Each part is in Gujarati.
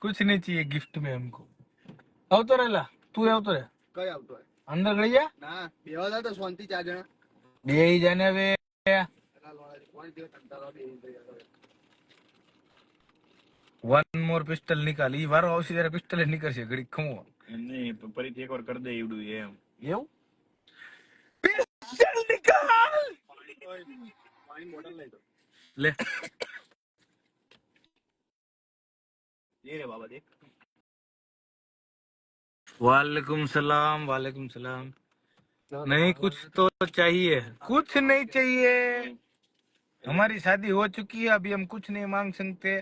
कुछ नहीं चाहिए गिफ्ट में हमको આવતો રે લા તું આવતો રે કઈ આવતો હોય અંદર ગઈ જા ના બેવા હતા તો શાંતિ ચાર જણા બે જાને હવે પેલા લોડા કોણ જે કંટાળો બેહી ગયા હવે. વન મોર પિસ્ટલ નિકાલ ઈ વારો આવશે ત્યારે પિસ્ટલ નીકળશે ઘડી ખમો નહીં ફરીથી એકવાર કરી દે એવડું એમ એવું પિસ્ટલ નિકાલ પાણી બોટલ લઈ દો લે એ રે બાબા દેખ वालेकुम सलाम वालेकुम सलाम नहीं कुछ तो चाहिए कुछ नहीं चाहिए हमारी शादी हो चुकी है अभी हम कुछ नहीं मांग सकते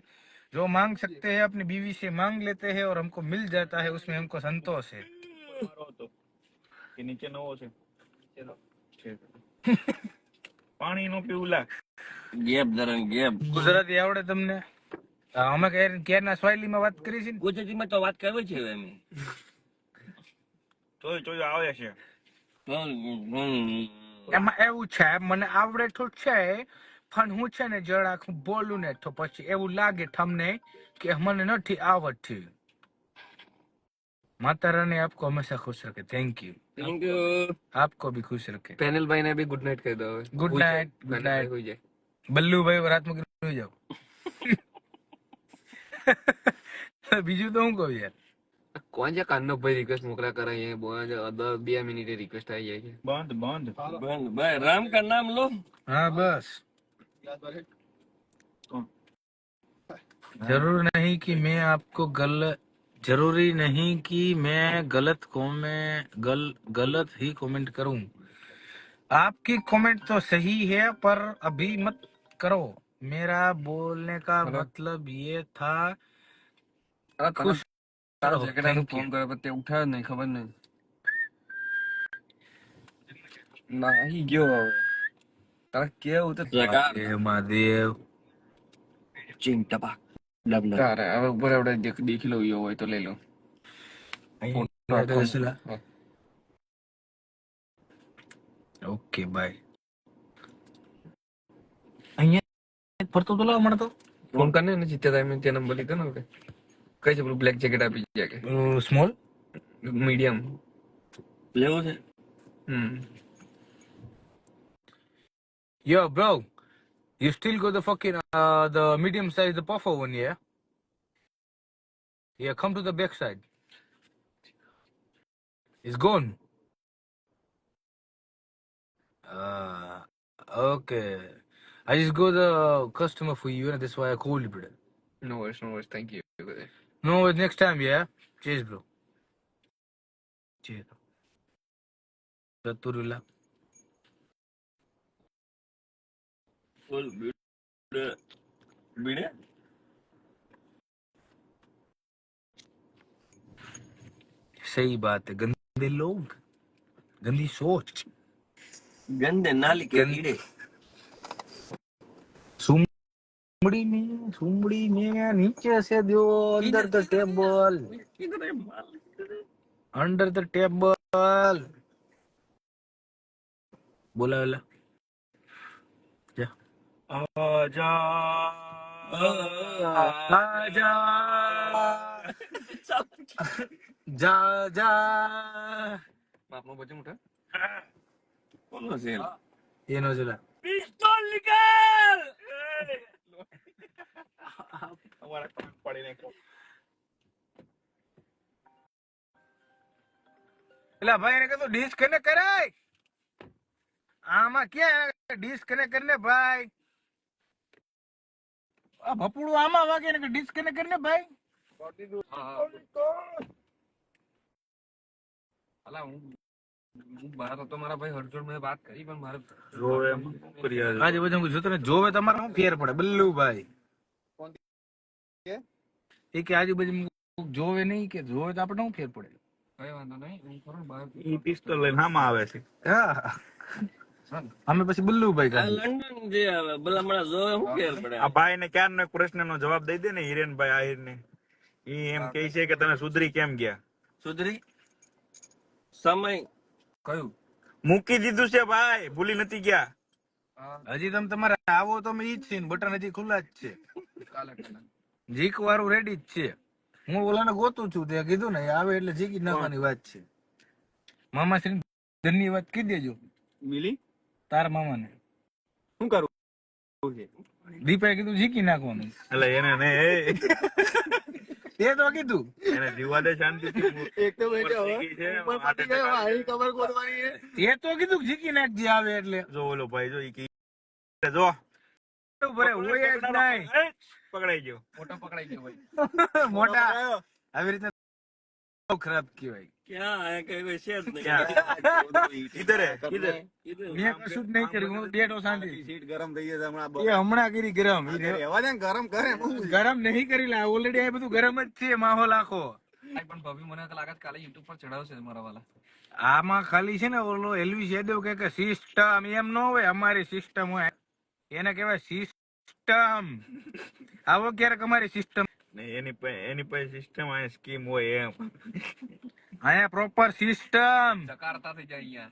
जो मांग सकते हैं अपनी बीवी से मांग लेते हैं और हमको मिल जाता है उसमें हमको संतोष है મારો હતો કે નીચે નવો છે ચલો છે પાણી નો પીવું લાગ ગેપ ધરણ ગેપ ગુજરાતી આવડે તમને અ, અમે કેરના સ્વાયલીમાં વાત કરી છે ગુજરાતીમાં તો વાત કરવી છે અમે. તોય તોય આવે છે. એમાં એવું છે મને આવડે તો છે પણ હું છે ને જરા બોલું ને તો પછી એવું લાગે તમને કે મને નથી આવડતી. માતા રાની આપકો हमेशा ખુશ रखे થેન્ક યુ થેન્ક યુ આપકો भी ખુશ रखे पैनल भाई ने भी गुड नाइट कह दो good night good night Ballu भाई रात में हो બીજું તો હું કહું યાર કોણ છે કાનનો ભાઈ રિક્વેસ્ટ મોકલા કરે છે બહુ જ દસ બે મિનિટે રિક્વેસ્ટ આવી જાય છે બંધ બંધ બંધ ભાઈ રામ કા નામ લો हाँ बस યાદ ભરે जरूर नहीं कि मैं आपको गल जरूरी नहीं कि मैं गलत कॉमें गल गलत ही कमेंट करूं आपकी कमेंट तो सही है पर अभी मत करो मेरा बोलने का हेलो? मतलब ये था અરે તને ખુશ તારો રહો, સેક્રેટરી thank ફોન you. કર્યો પણ તે ઉઠાયો જ નહીં ખબર નહીં નાહી ગયો હવે તારે કેવું તો महादेव महादेव ચીંગ ટપાક ડબલ તારે હવે ઉપર આપણે દેખ- દેખી લઉં એવું હોય તો લઈ લઉં ઓકે બાય ફરતો તો લાવ મળતો ફોન કરીને ને જીત્યા હતા મેં તે નંબર લીધો ને હવે કઈ છે પેલું બ્લેક જેકેટ આપી જાય કે સ્મોલ મીડિયમ લેવું છે હમ Yo, bro, you still got the fucking uh, the medium size, the puffer one, yeah? Yeah, come to the back side. It's gone. Uh, okay. I just go the customer for you, and that's why I called you, brother. No worries, no worries. Thank you. No worries. Next time, yeah. Cheers, bro. Cheers. That Raturullah. Well, brother, brother. सही baat है गंदे log, गंदी सोच गंदे नाली के कीड़े સુમડીને સુમડીને નીચે છે દેવો અંદર the table. Under the table. બોલાવેલા જા. આજા. એનો? છે અમારા કાન પાડી નાખો એટલે ભાઈ એને કીધું ડિસ્કનેક્ટ કરાય. આમાં ક્યાં ડિસ્કનેક્ટ કરીને ભાઈ. આ ભપુડું આમાં વાગે ને ડિસ્કનેક્ટ કરીને ભાઈ અલા હું મારા ભાઈ હરજોડ મેં વાત કરી પણ મારે જોવે આજે આજે બધું જો જોવે તમારે શું ફેર પડે બલ્લુ ભાઈ? એ કે આજુબાજુ જોવે નહીં કે જોવે તો આપણે શું ફેર પડે? કઈ વાંધો નહીં હું ખરો બહાર ઈ પિસ્તોલ લઈને આમાં આવે છે. હા. અમે પછી બલ્લુભાઈ આ કાઢીએ. લંડન જે આવે ભલા જોવે શું ફેર પડે? આ ભાઈ ને ક્યારનો એક પ્રશ્નનો જવાબ દઈ દે ને હિરેનભાઈ આહિર ને ઈ એમ કહે છે કે તમે સુધરી કેમ ગયા? સુધરી? સમય કયું? મૂકી દીધું છે ભાઈ ભૂલી નથી ગયા. હજી તમે તમારે આવો તો ઈ જ છે બટન હજી ખુલ્લા જ છે. જીક વાળું રેડી જ છે. હું ઓલાને ગોતું છું તે કીધું ને આવે એટલે જીકી નાખવાની વાત છે. મામા શ્રી ધનની વાત કહી દેજો. મિલી? તારા મામાને. શું કરું? દીપાએ કીધું જીકી નાખવાનું. એટલે એને ને તે તો કીધું. એને જીવવા દે શાંતિથી એક તો બેટે ઉપર હાર્ટ ગયો એટેક કમર ગોદવાની છે. તે તો કીધું જીકી નાખ જે આવે એટલે. જો ઓલો ભાઈ જો ઈ કી- જો. ભરે હોય જ નહીં. પકડાઈ ગયો. મોટો પકડાઈ ગયો ભાઈ. મોટા. આવી રીતે બહુ ખરાબ કહેવાય. ક્યાં? કઈ છે જ નહીં. ક્યાં? કિધર હે? કિધર? કીધું. મેં કશું જ નહીં કર્યું. હું બેઠો શાંતિ. સીટ ગરમ થઈ જશે હમણાં. એ હમણાં કરી ગરમ. રહેવા દે ગરમ કરે ગરમ નહીં કરી લા ઓલરેડી આ બધું ગરમ જ છે માહોલ આખો. પણ ભાભી મને લાગે કાલે યુટ્યુબ પર ચડાવશે મારા વાલા. આમાં ખાલી છે ને ઓલો એલવી યાદવ કે કે સિસ્ટમ એમ ન હોય અમારી સિસ્ટમ હોય. એને કહેવાય સિસ્ટમ આવો ક્યારેક અમારી સિસ્ટમ એની એની પાસે સિસ્ટમ આ સ્કીમ હોય એમ. અહીંયા પ્રોપર સિસ્ટમ ચકારતા થઈ જાય અહીંયા.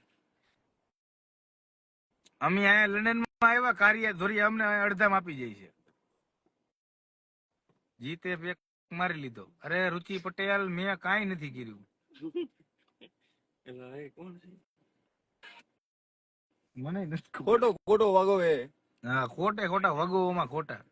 અમે અહીંયા લંડનમાં આવ્યા કાર્ય ધોરી અમને અડધામ આપી જાય છે. જીતે પેક મારી લીધો. અરે રુચિ પટેલ મેં કાઈ નથી કર્યું. એલા, એ કોણ છે? મને ખોટો ખોટો વાગો એ હા ખોટે ખોટા વગોમાં ખોટા.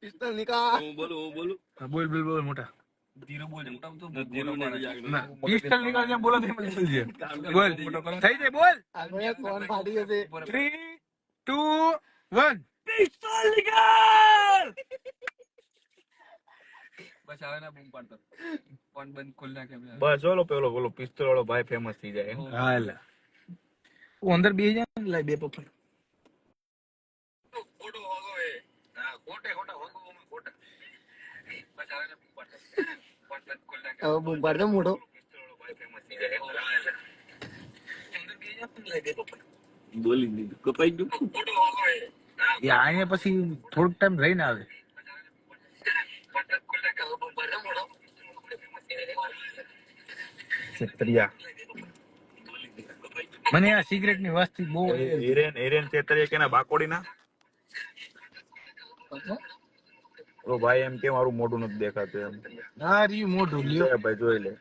પિસ્તોલ નિકાલ હું બોલું હું બોલું. બોલ બોલ બોલ મોટા. ધીરો બોલજો મોટા તો ધીરું ના, પિસ્તલ નીકળ જેમ બોલો તેમ જ બોલજે. બોલ. થઈ જાય બોલ. આ ફોન ફાટી જશે થ્રી ટુ વન પિસ્તોલ નિકાલ બસ આવે ને બૂમ પાડતો ફોન બંધ ખોલી નાખે બસ ઓલો પેલો પેલો પિસ્તોલ વાળો ભાઈ ફેમસ થઈ જાય. હાલ તું અંદર બેહી જા ને, લઈ બે પપ્પા. હવે બૂમ પાડજો મોટો બોલી દીધું. કપાઈ ગયું. અહીંયા પછી થોડોક ટાઈમ રહીને આવે. છેતરિયા મને આ સિગરેટની વસ્તી બહુ હિરેન હિરેન છેતરિયા કેના બાકોડીના? ઓ ભાઈ એમ કે મારું મોઢું નથી દેખાતું એમ. ના રી મોઢું લ્યો. ભાઈ જોઈ લે.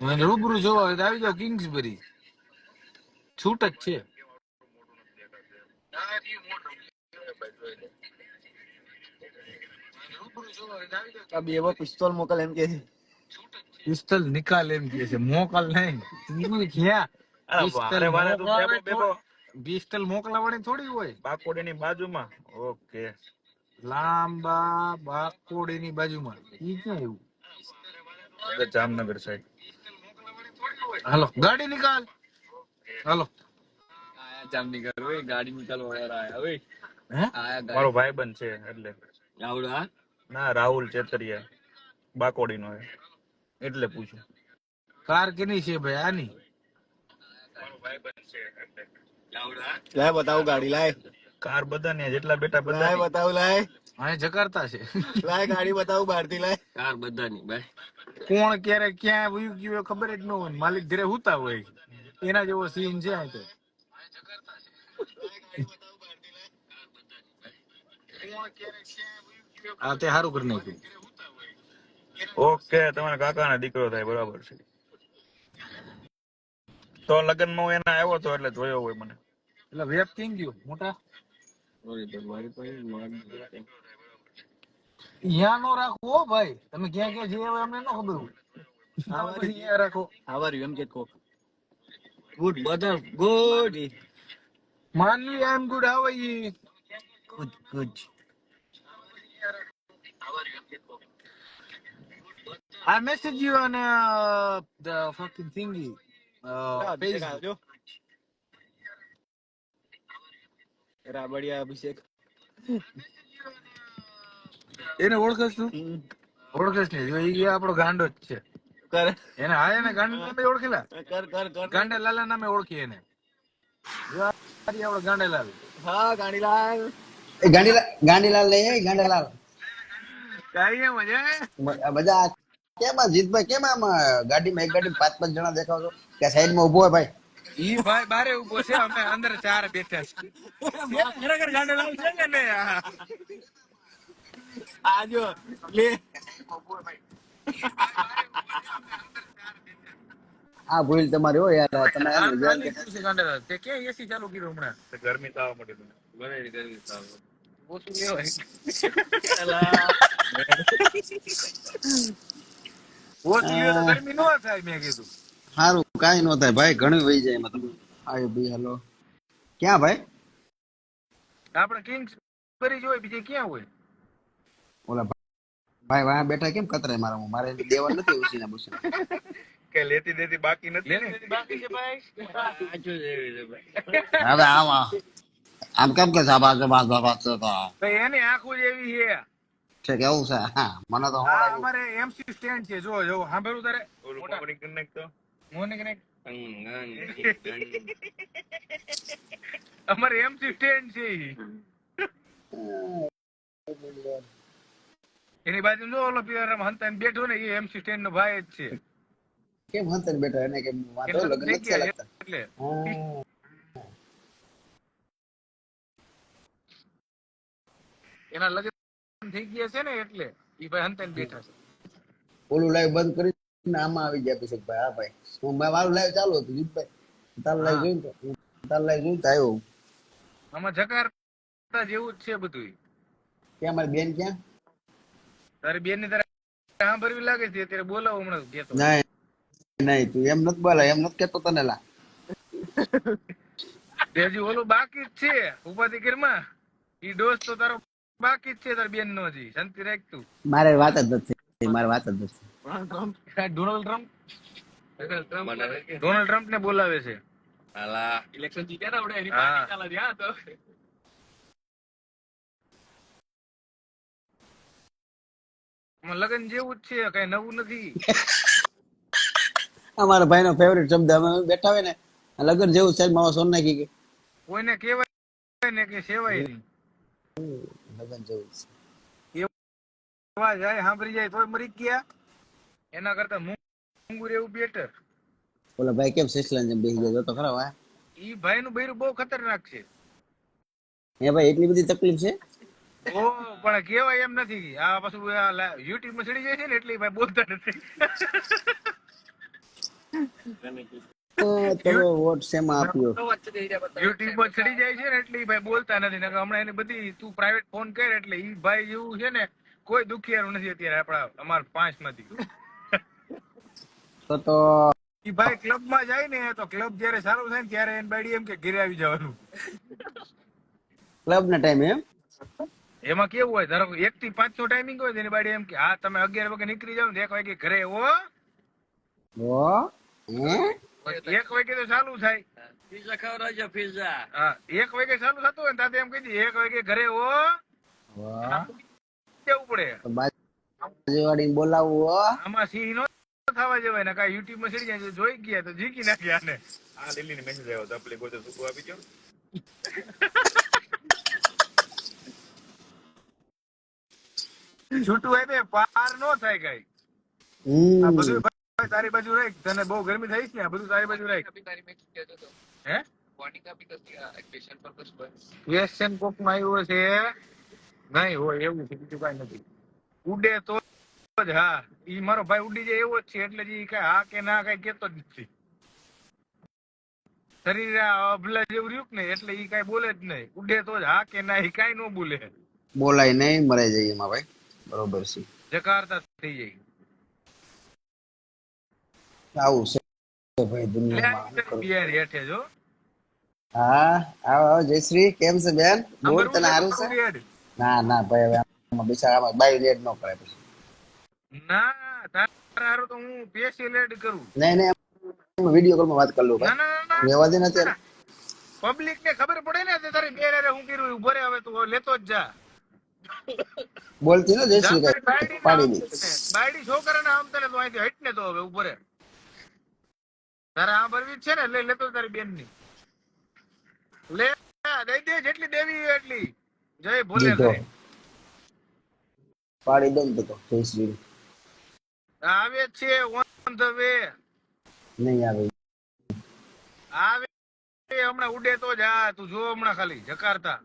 મને રૂબરૂ જોવા હોય તો આવી જાવ કિંગ્સબરી છૂટ જ છે આ બે પિસ્તોલ મોકલ એમ કે છે. પિસ્તલ નિકાલ એમ કે છે. મોકલ નહીં. તું ક્યાં આ પિસ્તલ મોકલાવાની થોડી હોય. બાકોડીની બાજુમાં. ઓકે. લાંબા બાકોડીની બાજુમાં. ઈ ક્યાં એવું? જામનગર સાઈડ હાલો ગાડી નિકાલ. હાલો. આયા જામનગર હોય ગાડી નિકાલ વાળા આયા ઓય હે? આયા ગાડી. મારો ભાઈબંધ છે એટલે. હા? ના રાહુલ છેતરિયા બાકોડીનો હે એટલે પૂછું. કાર કેની છે ભાઈ? આની? લાય બતાવું ગાડી લાય. કાર બધા ને જેટલા બેટા લાય બધા બતાવું લાય. અહીં જકારતા છે. લાય ગાડી બતાવું બહારથી લાય. કાર બધાની ભાઈ. કોણ ક્યારે ક્યાં વયું ગયું ખબર જ ન હોય. માલિક ઘરે હુતા હોય. એના જેવો સીન છે આ તો. આ તે સારું કરી નાખ્યું. ઓકે તમારા કાકાના દીકરો થાય બરાબર છે. તો લગ્નમાં હું એના આવ્યો તો એટલે જોયો હોય મને. એટલે વેબ કેમ ગયો? મોટા? અહીંયા નો રાખો હો ભાઈ. તમે ક્યાં ક્યાં જઈ આવ્યા અમને ન ખબર હોય. રાખો. આવા એમ કે કો ગુડ બધા good. Manvi I am good how are you good good. I messaged you on uh, the fucking thingy. Uh, Facebook. Rabadiya Abhishek એને ઓળખસ તું ઓળખસ ને જો ઈ આપણો ગાંડો જ છે કર એને હા એને ગાંડા નામે ઓળખેલા કર કર કર ગાંડા લાલા નામે ઓળખી એને આપણો ગાંડા લાલ હા ગાંડીલાલ એ ગાંડીલાલ ગાંડીલાલ લઈ આય ગાંડીલાલ કાઈ મજા મ- બધા કેમ આ જીતભાઈ કેમ આમ ગાડીમાં એક ગાડીમાં પાંચ પાંચ જણા દેખાવ છો? કે સાઈડમાં ઊભો હોય ભાઈ? ઈ ભાઈ બારે ઊભો છે અમે અંદર ચાર બેઠા છે. ખરેખર ગાંડેલાલ છે કે નહીં આ? જો લે આ ભૂલ તમારી હોય યાર તમે એમ શું કે ક્યાં એસી ચાલુ કર્યું હમણાં ગરમી તાવ મટી માંડી ગરમી તાવ ઓછું લેવાય ગરમી નો થાય મેં કીધું. સારું કાંઈ નો થાય. ભાઈ ઘણું વહી જાય આયો ભાઈ હેલો. ક્યાં ભાઈ? આપણે કિંગ્સ કરી જોઈ બીજે ક્યાં હોય? ઓલા ભાઈ વાહ બેઠા કેમ કતરે મારા હું મારે દેવા નથી ઉસીના બુસીના કે લેતી દેતી બાકી નથી લેતી બાકી છે ભાઈ આજો જેવી છે ભાઈ હવે આવા આમ. કેમ કે સાબા સાબા સાબા છે તો એની આંખો જ એવી છે કેવું છે? હા મને તો અમારે એમસી સ્ટેન્ડ છે. જો જો સાંભળ્યું તારે? મોર્નિંગ કનેક્ટ કરી નાખ તો. મોને કે અમારે એમસી સ્ટેન્ડ છે એની બાજુ જો ઓલો પિયર હંતાઈને બેઠો ને એ એમસી સ્ટેન્ડ નો ભાઈ જ છે. કેમ હંતર બેઠો? એને કેમ વાંધો લગ્ન નથી લાગતા એટલે. એના લગ્ન થઈ ગયા છે ને એટલે ઈ ભાઈ હંતાઈને બેઠા છે. ઓલું લાઈવ બંધ કરી આમાં આવી ગયા પછી ભાઈ હા ભાઈ. હું મારું લાઈવ ચાલુ હતું જીતભાઈ તારું લાઈવ જોયું તો? તારું લાઈવ જોયું તો આવ્યો આમાં જકાર્તા જેવું જ છે બધું ક્યાં મારી બેન ક્યાં? તારી બેનની તારે સાંભળવી લાગે છે અત્યારે બોલાવો હમણાં કેતો. નહીં નહીં તું એમ નથી બોલા એમ નથી કેતો તને લા. હજી ઓલું બાકી જ છે ઉપાધિ ઘરમાં. ઈ ડોસ તો તારો બાકી છે તાર બેન નો જી શાંતિ રાખ તું. મારે વાત જ નથી મારે વાત જ નથી ડોનાલ્ડ ટ્રમ્પ? Donald Trump? ને બોલાવે છે. હાલા. ઇલેક્શન જીત્યા ને આપણે? એની પાર્ટી ચાલે છે, હા તો. લગન જેવું જ છે કઈ નવું નથી. અમારા ભાઈ નો ફેવરેટ શબ્દ અમે બેઠા હોય ને લગન જેવું સાહેબ મારો સોન નાખી કે કોઈને કેવાય ને કે સેવાય નહીં. લગન જવું છે. એવા જાય સાંભળી જાય તોય મરી ગયા. એના કરતા મૂંગું રહેવું બેટર ઓલા ભાઈ કેમ સિસલાન જેમ બેસી ગયો? તો ખરા વા ઈ ભાઈ નું બૈરું બહુ ખતરનાક છે. એ ભાઈ એટલી બધી તકલીફ છે? ઓ પણ કેવાય એમ નથી આ પાછું યુટ્યુબમાં ચડી જાય છે ને એટલે ભાઈ બોલતા નથી. તમે વોટ શેમાં આપ્યો. તો વચ્ચે જઈ રહ્યા બધા. યુટ્યુબ પર ચડી જાય છે ને એટલે ભાઈ બોલતા નથી. નકર હમણાં એની બધી તું પ્રાઇવેટ ફોન કર એટલે ઈ ભાઈ જેવું છે ને કોઈ દુખિયારું નથી અત્યારે આપણા અમાર પાંચમાંથી તો તો ઈ ભાઈ ક્લબમાં જાય ને તો ક્લબ જયારે સારું થાય ને ત્યારે એને બાડી એમ કે ઘરે આવી જવાનું. ક્લબ ના ટાઈમે એમ? એમાં કેવું હોય? ધારો એક થી પાંચ નો ટાઈમિંગ હોય એની બાડી એમ કે હા તમે અગિયાર વાગે નીકળી જાવ ને એક વાગે ઘરે હો? હે? એક વાગે તો ચાલુ થાય. પીઝા ખવડાવજો પીઝા. હા એક વાગે ચાલુ થતું હોય ને તાતે એમ કહી દે એક વાગે ઘરે હો. વાહ. જવું પડે. તો બાજુવાળીને બોલાવવું હો. આમાં સિંહ નો થવા જવાય ને કાંઈ યુટ્યુબમાં ચડી જાય જોઈ ગયા તો જીકી નાખ્યા ને આ દિલ્હી ને મેસેજ આવ્યો તો આપણે કોઈ તો સૂકું આપી દો છૂટું આપે પાર નો થાય કઈ. આ બધું તારી બાજુ રાખ. તને બહુ ગરમી થઈ છે ને બધું તારી બાજુ રાખ. હે. ક્વેશ્ચન કોકમાં આવ્યો છે નહીં હોય એવું છે બીજું કઈ નથી. ઉડે તો જ હા. ઈ મારો ભાઈ ઉડી જાય એવો જ છે એટલે જે કઈ હા કે ના કઈ કેતો જ નથી. શરીર અભલા જેવું રહ્યું ને એટલે ઈ કઈ બોલે જ નહીં. ઉડે તો જ હા કે ના ઈ કઈ નો બોલે. બોલાય નહીં મરે જઈએ એમાં ભાઈ. બરોબર છે. જકારતા થઈ જાય. આવું છે ભાઈ દુનિયામાં હેઠે જો. હા આવો આવો જયશ્રી કેમ છે બેન? બોલ તને સારું છે? ના ના ભાઈ હવે આમાં બિચારામાં બાય લેડ ન કરે પછી. ના તારા હારું તો હું પેશિયલ લેડ કરું. નહીં નહીં વિડિયો કોલમાં વાત કરી લઉં ભાઈ. ના દે ને. અત્યારે પબ્લિક ને ખબર પડે ને તે તારી બેન હારે હું કર્યું ઊભો રે હવે તું લેતો જ જા. બોલતી ને જયશ્રી પાડી દે. ને બાયડી છોકરાને આમ તને તો અહીંથી હટ ને તો હવે ઊભો રે તારે આ ભરવી છે ને લઈ લેતો તારી બેનની લે દઈ દે જેટલી દેવી એટલી. જય ભોલે પાડી દઉં તો ફેસ જયશ્રી આવે છે ઓન ધ વે નહીં આવે. આવે હમણાં ઉડે તો જા તું જો હમણાં ખાલી જકારતા.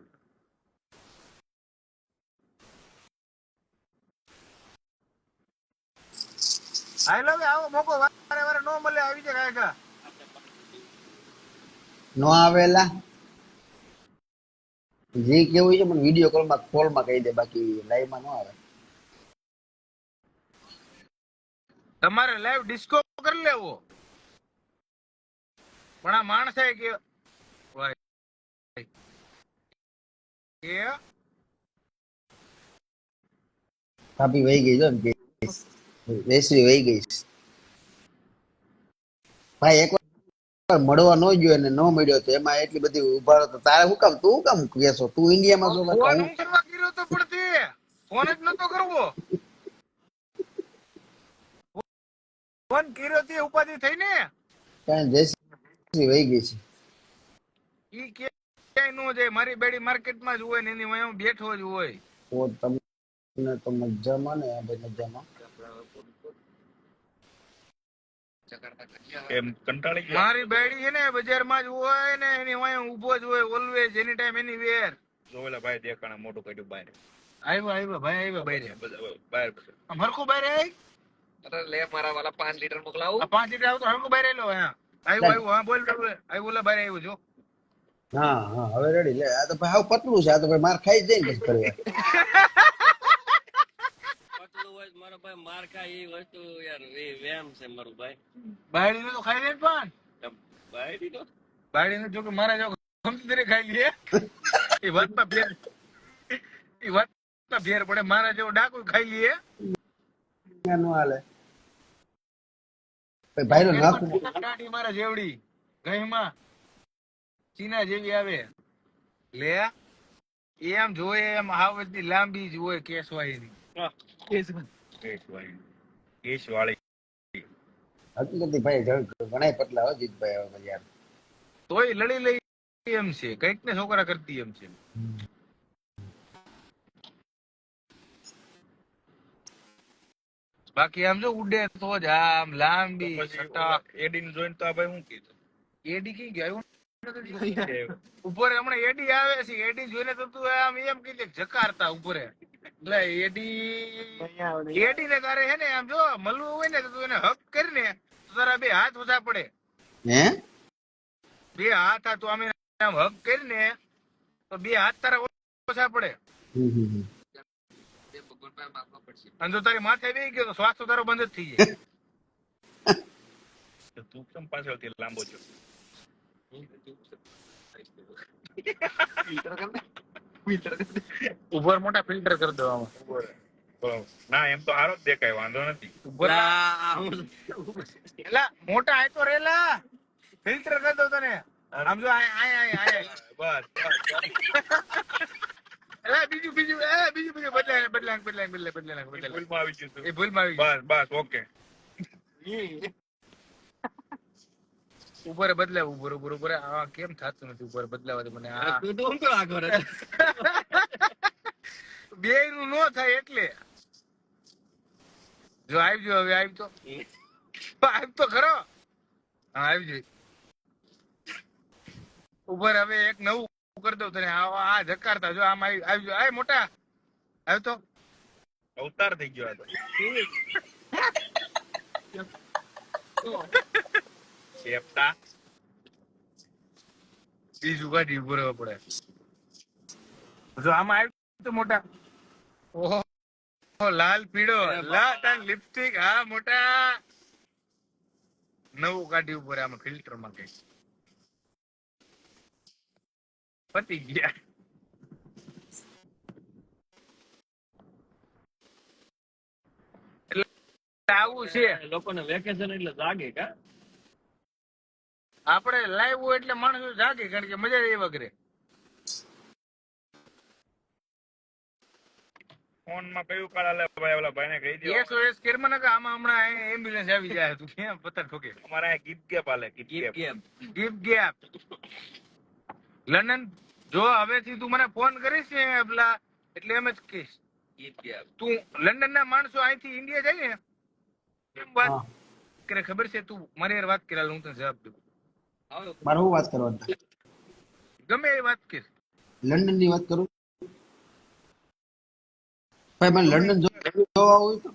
આઈ લવ આવો મોકો. વારે વારે નો મળે આવી જાય કાકા નો આવેલા. જે કેવું છે પણ વીડિયો કોલમાં કોલમાં કહી દે બાકી લાઈવમાં નો આવે. તમારે લાઈવ ડિસ્કો કરી લેવો. પણ આ માણસે કે કાપી વહી ગઈ જો ને વેસરી વહી ગઈ ભાઈ એક વાર મળવા ન ગયો અને ન મળ્યો તો એમાં એટલી બધી ઊભા તો તારે હું કામ તું શું કામ કેસો તું ઇન્ડિયામાં છો ફોન કરવા કર્યો તો પડતી. ફોન જ નતો કરવો. ફોન કર્યો તે ઉપાધિ થઈ ને? કારણ જયશ્રી વહી ગઈ છે. ઈ ક્યાંય નો જાય મારી બેડી માર્કેટમાં જ હોય ને એની હું બેઠો જ હોય. તો તમને તો મજામાં ને આ ભાઈ મજામાં. એમ કંટાળી મારી બેડી છે ને બજારમાં જ હોય ને એની વાય ઊભો જ હોય ઓલવેઝ એની ટાઈમ એની વેર જોવેલા ભાઈ દેખાણે મોટું કાઢ્યું બહાર. આવ્યો આવ્યો ભાઈ આવ્યો બહાર બહાર હરખું બહાર આવી અરે લે મારા વાલા પાંચ લીટર મોકલાવું. આ પાંચ લીટર તો હરખું બહાર આવેલો હા. આવ્યો આવ્યો હા બોલ બોલ આવ્યો ઓલા બહાર આવ્યો જો. હા હા હવે રેડી લે આ તો ભાઈ હાવ પતલું છે. આ તો ભાઈ માર ખાઈ જાય ને પછી ફરી પતલું હોય તો મારો ખાય એ વસ્તુ યાર એ વેમ છે મારું ભાઈ. બાયડીને તો ખાઈ લે પણ. બાયડી ભાઈ બાયડી નું જો કે મારા જો ગમતી તરી ખાઈ લે. એ વાતમાં ફેર એ વાતમાં ફેર પડે મારા જેવો ડાકુ ખાઈ લે. નો હાલે. ભાઈ નો નાખવું દાઢી મારા જેવડી. ગઈમાં ચીના જેવી આવે. લે એમ જોઈએ જોયે એમ આવતી લાંબી જ હોય કેસવાઈની કેશવાળી કેશવાળી. હકીકતી ભાઈ ઘ- પતલા હો જીતભાઈ હવે યાર તોય લડી લઈ એમ છે કંઈક ને છોકરા કરતી એમ છે. બાકી આમ જો ઉડે તો જ આમ લાંબી સટક. ને જોઈને તો આ ભાઈ હું કીધું એડી કઈ ગયો ઉપર હમણાં એડી આવે છે એડી જોઈને તો તું આમ એમ કીધે જકારતા ઉપર. એટલે એડી એડી ને તારે હે ને આમ જો મળવું હોય ને તો તું એને હક કરીને તો તારા બે હાથ ઓછા પડે. હે? બે હાથ આ તું આમ આમ હક કરીને તો બે હાથ તારા ઓછા પડે. અને જો તારી માથે બે ગયો તો શ્વાસ તો તારો બંધ જ થઈ જાય. તું કેમ પાછળથી લાંબો છો? ફિલ્ટર ઉપર મોટા ફિલ્ટર કરી દેવામાં. ના એમ તો હારો જ દેખાય વાંધો નથી. ઉપર એલા મોટા આય તો રેલા. ફિલ્ટર કરી દો તને. આમ જો આય આય આય આય બસ એલા બીજું બીજું એ બીજું બીજું બદલાય બદલાય બદલાય બદલાય બદલાય બદલાય ભૂલમાં આવી ગયું. એ ભૂલમાં આવી ગયું. બસ બસ ઓકે. ઉપર બદલાવ ઉપર ઉપર ઉપર આ કેમ થતું નથી ઉપર બદલાવાથી મને. આ તું તો ઊંધો આ કરે બે નું નો થાય એટલે. જો આવજો હવે આવી તો. આવી તો ખરો. હા આવજો. ઉપર હવે એક નવું કરી દઉં તને. આ આ જકારતા જો આમ આવી આવજો. આય મોટા. આવ્યો તો. અવતાર થઈ ગયો આ તો. ચેપટા બીજું કાઢી ઊભો રહેવો પડે. જો આમાં આવ્યું તો મોટા. ઓહો લાલ પીળો. લાલ તાર લિપસ્ટિક હા મોટા. નવું કાઢી ઉપર આમાં ફિલ્ટરમાં કઈ પતી ગયા. એટલે આવું છે. લોકોને વેકેશન એટલે જાગે કા? આપણે લાઈવ હોય એટલે માણસો જાગે કારણ કે મજા એ વગરે ફોનમાં કયું કાળ આલે ભાઈ ઓલા ભાઈને કહી દો એસઓએસ કેરમાં નકા આમાં હમણાં એમ્બ્યુલન્સ આવી જાય તું કેમ? પત્થર ઠોકે. અમારે અહીંયા ગેપ આલે ગીપ ગેપ. ગેપ. ગીપ ગેપ. લંડન જો હવેથી તું મને ફોન કરીશ ને પેલા એટલે એમ જ કહીશ. ગીપ ગેપ. તું લંડન ના માણસો અહીંથી ઇન્ડિયા જાય ને? એમ વાત. કરે ખબર છે? તું મારી યાર વાત કરેલ હું તને જવાબ દઉં. મારે હું વાત કરવાની ગમે એ વાત કે. લંડનની વાત કરું? ભાઈ મને લંડન જોવા હોય તો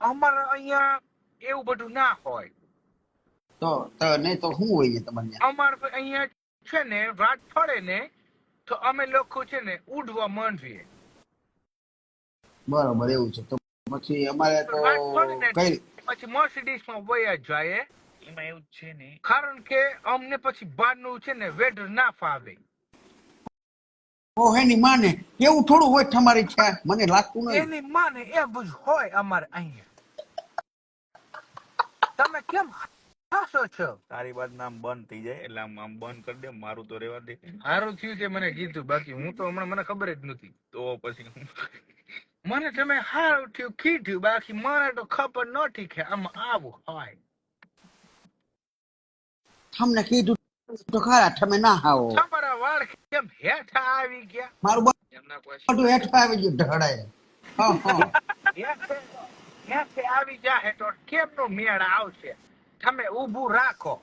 અમારે અહીંયા એવું બધું ના હોય. તો નહીં તો શું હોય તમારે અમારે અહીંયા છે ને રાત પડે ને તો અમે લોકો છે ને ઉડવા માંડીએ. બરોબર એવું છે. તો પછી અમારે તો કઈ પછી મર્સિડીઝમાં વયા જાય એમાં એવું છે ને. કારણ કે અમને પછી બહારનું છે ને વેડ ના ફાવે. એની માને એવું થોડું હોય તમારી છે મને લાગતું નથી. એની માને એવું જ હોય અમારે અહીંયા. તમે કેમ હાસો છો? તારી વાત નામ બંધ થઈ જાય. એટલે આમ આમ બંધ કરી દે મારું તો રેવા દે. સારું થયું છે મને કીધું. બાકી હું તો હમણાં મને ખબર જ નથી. તો પછી હું મને તમે હારું થયું કીધું બાકી મને તો ખબર નથી કે આમ આવું હોય. તમને કીધું તો ખરા તમે ના આવો. તમારા વાળ કેમ હેઠા આવી ગયા? મારું બધું હેઠા આવી ગયું ઢળાય હા હા. હેઠે આવી જાય તો કેમનો મેળ આવશે? તમે ઊભું રાખો.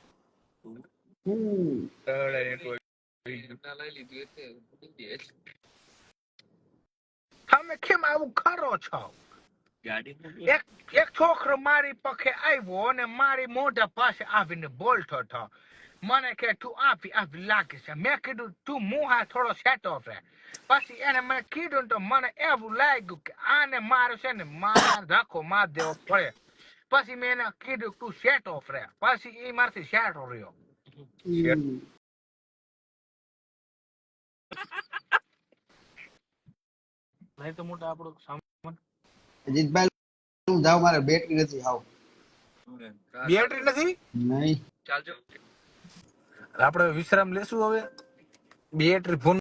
તમે કેમ આવું કરો છો? ગાડી એક એક છોકરો મારી પખે આવ્યો અને મારી મોઢા પાસે આવીને બોલતો હતો. મને કે તું આપી આપી લાગે છે. મેં કીધું તું મુહા થોડો સેટો રહે પછી એને મેં કીધું તો મને એવું લાગ્યું કે આને મારે છે ને મારા ધક્કો માર દેવો પડે. પછી મેં એને કીધું તું સેટ ઓફ રહે પછી એ મારથી સેટો રહ્યો. નહીં તો મોટા આપણો સામાન અજીતભાઈ હું જાઉં મારે બેટરી નથી આવ બેટરી નથી? નહીં. ચાલજો. આપણે વિશ્રામ લેશું હવે. Battery phone